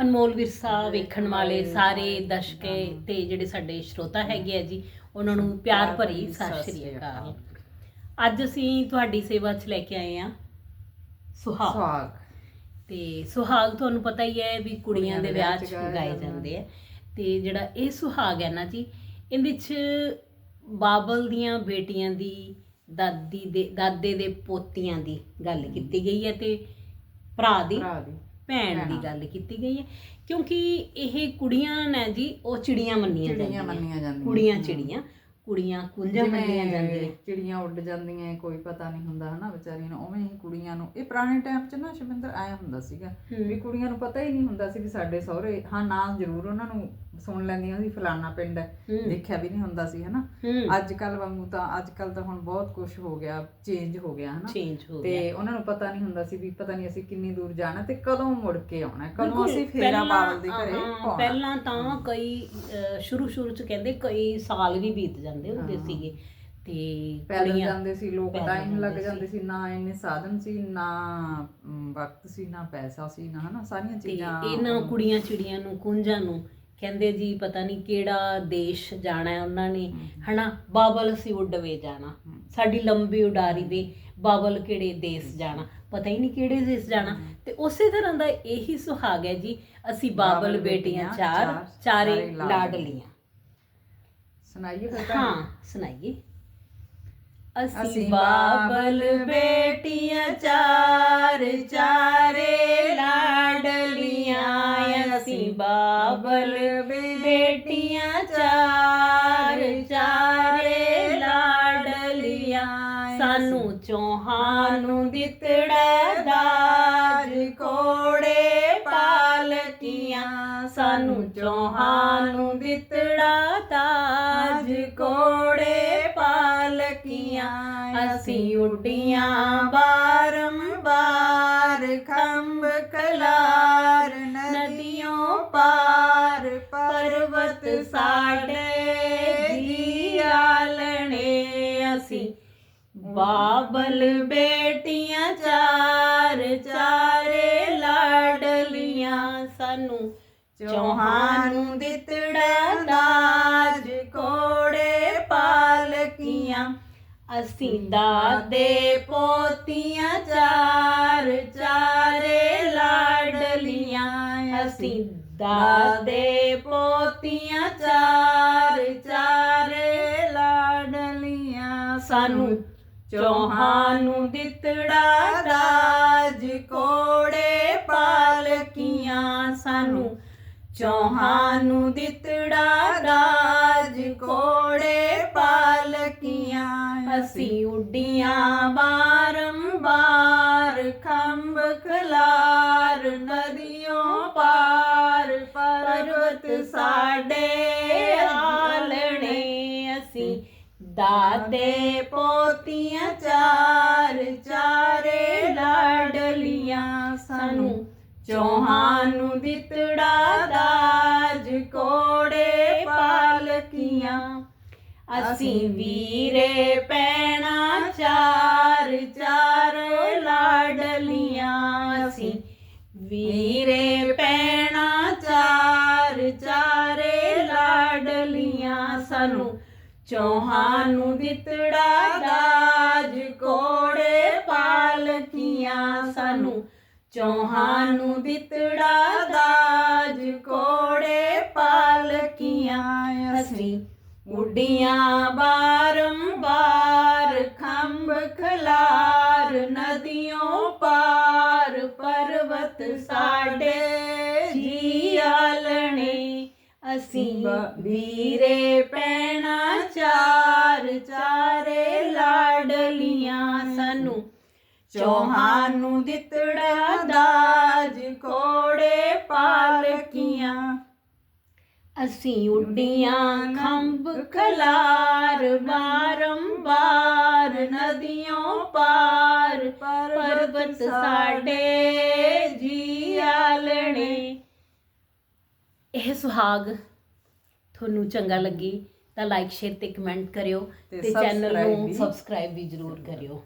ਅਨਮੋਲ ਵਿਰਸਾ ਵੇਖਣ ਵਾਲੇ ਸਾਰੇ ਦਰਸ਼ਕ ਤੇ ਜਿਹੜੇ ਸਾਡੇ ਸ਼ਰੋਤਾ ਹੈਗੇ ਆ ਜੀ ਉਹਨਾਂ ਨੂੰ ਪਿਆਰ ਭਰੀ ਸਤਿ ਸ਼੍ਰੀ ਅਕਾਲ। ਅੱਜ ਅਸੀਂ ਤੁਹਾਡੀ ਸੇਵਾ 'ਚ ਲੈ ਕੇ ਆਏ ਆ ਸੁਹਾਗ। ਸੁਹਾਗ। ਤੇ ਸੁਹਾਗ ਤੁਹਾਨੂੰ ਪਤਾ ਹੀ ਹੈ ਵੀ ਕੁੜੀਆਂ ਦੇ ਵਿਆਹ 'ਚ ਗਾਏ ਜਾਂਦੇ ਆ। ਤੇ ਜਿਹੜਾ ਇਹ ਸੁਹਾਗ ਹੈ ਨਾ ਜੀ ਇਹਦੇ 'ਚ ਬਾਬਲ ਦੀਆਂ ਬੇਟੀਆਂ ਦੀ ਦਾਦੀ ਦੇ ਦਾਦੇ ਦੇ ਪੋਤੀਆਂ ਦੀ ਗੱਲ ਕੀਤੀ ਗਈ ਹੈ ਤੇ ਭਰਾ ਦੀ। ਭਰਾ ਦੀ। ਭੈਣ ਦੀ। ਗੱਲ ਕੀਤੀ ਗਈ ਹੈ ਕਿਉਂਕਿ ਇਹ ਕੁੜੀਆਂ ਨੇ ਜੀ ਉਹ ਚਿੜੀਆਂ ਮੰਨੀਆਂ ਚਿੜੀਆਂ ਜਾਂਦੀਆਂ ਮੰਨੀਆਂ ਜਾਂਦੀਆਂ ਕੁੜੀਆਂ। ਚਿੜੀਆਂ ਕੁੜੀਆਂ ਕੁੰਜਾਂ ਮੰਨੀਆਂ ਜਾਂਦੀਆਂ ਚਿੜੀਆਂ ਉੱਡ ਜਾਂਦੀਆਂ ਕੋਈ ਪਤਾ ਨਹੀਂ ਹੁੰਦਾ ਹਨਾ ਵਿਚਾਰੀਆਂ ਨੂੰ ਉਵੇਂ ਹੀ ਕੁੜੀਆਂ ਨੂੰ ਇਹ ਪੁਰਾਣੇ ਟਾਈਮ 'ਚ ਨਾ ਸ਼ਿਵਿੰਦਰ ਆਇਆ ਹੁੰਦਾ ਸੀਗਾ। ਵੀ ਕੁੜੀਆਂ ਨੂੰ ਪਤਾ ਹੀ ਨਹੀਂ ਹੁੰਦਾ ਸੀ ਕਿ ਸਾਡੇ ਸਹੁਰੇ ਹਾਂ ਨਾਂ ਜ਼ਰੂਰ ਉਹਨਾਂ ਨੂੰ ਸੁਣ ਲੈਂਦੀਆਂ ਸੀ ਫਲਾਨਾ ਪਿੰਡ ਹੈ। ਦੇਖਿਆ ਵੀ ਨਹੀਂ ਹੁੰਦਾ ਸੀ ਹਨਾ? ਅੱਜ ਕੱਲ ਵਾਂਗੂ ਤਾਂ ਅੱਜ ਕੱਲ ਤਾਂ ਹੁਣ ਬਹੁਤ ਕੁਝ ਹੋ ਗਿਆ ਚੇਂਜ ਹੋ ਗਿਆ ਹਨਾ? ਚੇਂਜ ਹੋ ਗਿਆ। ਤੇ ਉਹਨਾਂ ਨੂੰ ਪਤਾ ਨਹੀਂ ਹੁੰਦਾ ਸੀ ਵੀ ਪਤਾ ਨਹੀਂ ਅਸੀਂ ਕਿੰਨੀ ਦੂਰ ਜਾਣਾ ਤੇ ਕਦੋਂ ਮੁੜ ਕੇ ਆਉਣਾ ਕਦੋਂ ਅਸੀਂ ਫੇਰਾ ਬਾਬਲ ਦੇ ਘਰੇ ਪਹਿਲਾਂ ਤਾਂ ਕਈ ਸ਼ੁਰੂ ਸ਼ੁਰੂ ਚ ਕਹਿੰਦੇ ਕਈ ਸਾਲ ਵੀ ਬੀਤ ਜਾਂਦੇ ਹੁੰਦੇ। ਸੀਗੇ। ਤੇ ਪੈਦਲ ਜਾਂਦੇ ਸੀ ਲੋਕ ਟਾਈਮ ਲੱਗ ਜਾਂਦੇ ਸੀ ਨਾ ਇੰਨੇ ਸਾਧਨ ਸੀ ਨਾ ਵਕਤ ਸੀ ਨਾ ਪੈਸਾ ਸੀ ਨਾ ਹਨਾ? ਸਾਰੀਆਂ ਤੇ ਚੀਜ਼ਾਂ ਇਹਨਾਂ ਕੁੜੀਆਂ ਚਿੜੀਆਂ ਨੂੰ ਕੁੰਜਾਂ ਨੂੰ ਕਹਿੰਦੇ ਜੀ ਪਤਾ ਨਹੀਂ ਕਿਹੜਾ ਦੇਸ਼ ਜਾਣਾ ਹੈ ਉਹਨਾਂ ਨੇ ਹਨਾ? ਬਾਬਲ ਅਸੀਂ ਉੱਡਵੇ ਜਾਣਾ। ਸਾਡੀ ਲੰਬੀ ਉਡਾਰੀ ਵੇ ਬਾਬਲ ਕਿਹੜੇ ਦੇਸ਼ ਜਾਣਾ? ਪਤਾ ਹੀ ਨਹੀਂ ਕਿਹੜੇ ਦੇਸ਼ ਜਾਣਾ। ਤੇ ਉਸੇ ਤਰ੍ਹਾਂ ਦਾ ਇਹੀ ਸੁਹਾਗ ਹੈ ਜੀ ਅਸੀਂ ਬਾਬਲ ਬੇਟੀਆਂ ਚਾਰ ਚਾਰ, ਲਾਡਲੀਆਂ। ਸੁਣਾਈਏ ਫਿਰ ਹਾਂ ਸੁਣਾਈਏ। ਅਸੀਂ ਬਾਬਲ ਬੇਟੀਆਂ ਚਾਰ। ਚਾਰੇ ਬਾਬਲ ਬੇਟੀਆਂ ਚਾਰ, ਚਾਰੇ ਲਾਡਲੀਆਂ ਸਾਨੂੰ ਚੋਹਾਂ ਨੂੰ ਦਿੱਤੜਾ ਦਾਜ, ਕੋੜੇ ਪਾਲਕੀਆਂ ਸਾਨੂੰ ਚੋਹਾਂ ਨੂੰ ਦਿੱਤੜਾ ਦਾਜ, ਕੋੜੇ ਪਾਲਕੀਆਂ ਅਸੀਂ ਉੱਡੀਆਂ ਬਾਰੰਬਾਰ, ਖੰਭ ਕਲਾਰ, ਨਦੀਆਂ ਪਾਰ। ਪਰਵਤ ਸਾਡੇ ਜੀ ਆਲਣੇ ਅਸੀਂ। ਬਾਬਲ ਬੇਟੀਆਂ ਚਾਰ ਚਾਰੇ ਲਾਡਲੀਆਂ ਸਾਨੂੰ। ਚੌਹਾਂ ਨੂੰ ਦਿੱਤੜਾ ਨਾਜ ਕੋੜੇ ਪਾਲਕੀਆਂ। ਅਸੀਂ ਦਾਦੇ ਪੋਤੀਆਂ ਚਾਰ ਚਾਰੇ ਲਾਡਲੀਆਂ ਅਸੀਂ ਦਾਦੇ ਪੋਤੀਆਂ ਚਾਰ ਚਾਰੇ ਲਾਡਲੀਆਂ ਸਾਨੂੰ ਚੌਹਾਂ ਨੂੰ ਦਿੱਤੜਾ ਦਾਜ ਕੋੜੇ ਪਾਲਕੀਆਂ। ਸਾਨੂੰ ਚੌਹਾਂ ਨੂੰ ਦਿੱਤੜਾ ਦਾਜ ਉੱਡੀਆਂ ਬਾਰੰਬਾਰ ਖੰਭ ਖਲਾਰ ਨਦੀਆਂ ਪਾਰ ਪਰਵਤ ਸਾਡੇ ਆਲਣੇ ਅਸੀਂ ਦਾਦੇ ਪੋਤੀਆਂ ਚਾਰ, ਚਾਰੇ ਲਾਡਲੀਆਂ ਸਾਨੂੰ ਚੌਹਾਂ ਨੂੰ ਦਿੱਤੜਾ ਦਾਜ, ਕੋੜੇ ਪਾਲਕੀਆਂ। ਅਸੀਂ ਵੀਰੇ, ਪੈਣਾ ਚਾਰ ਚਾਰ ਲਾਡਲੀਆਂ ਸੀ ਵੀਰੇ ਪੈਣਾ ਚਾਰ, ਚਾਰੇ ਲਾਡਲੀਆਂ ਸਾਨੂੰ। ਚੌਹਾਂ ਨੂੰ ਦਿੱਤੜਾ ਦਾਜ, ਕੋੜੇ ਪਾਲਕੀਆਂ ਸਾਨੂੰ। ਚੌਹਾਂ ਨੂੰ ਦਿੱਤੜਾ ਦਾਜ, ਕੋੜੇ ਪਾਲਕੀਆਂ ਅਸੀਂ। ਉੱਡੀਆਂ ਬਾਰੰਬਾਰ ਖਲਾਰ ਨਦੀਆਂ ਪਾਰ ਪਰਵਤ ਸਾਡੇ ਜੀ ਆਲਣੇ ਅਸੀਂ ਵੀਰੇ ਪੈਣਾ ਚਾਰ, ਚਾਰੇ ਲਾਡਲੀਆਂ ਸਾਨੂੰ। ਚੌਹਾਂ ਨੂੰ ਦਿੱਤੜਾ ਦਾਜ ਕੋੜੇ ਪਾਲਕੀਆਂ। ਅਸੀਂ ਉੱਡੀਆਂ ਖੰਭ ਖਲਾਰ ਬਾਰੰਬਾਰ ਪਰਬਤ ਸਾਡੇ ਜੀ ਆਲਣੇ ਇਹ ਸੁਹਾਗ ਤੁਹਾਨੂੰ ਚੰਗਾ ਲੱਗੀ ਤਾਂ ਲਾਈਕ ਸ਼ੇਅਰ ਤੇ ਕਮੈਂਟ ਕਰਿਓ ਤੇ ਤੇ ਚੈਨਲ subscribe ਨੂੰ ਵੀ। ਸਬਸਕ੍ਰਾਈਬ ਵੀ ਜ਼ਰੂਰ ਕਰਿਓ।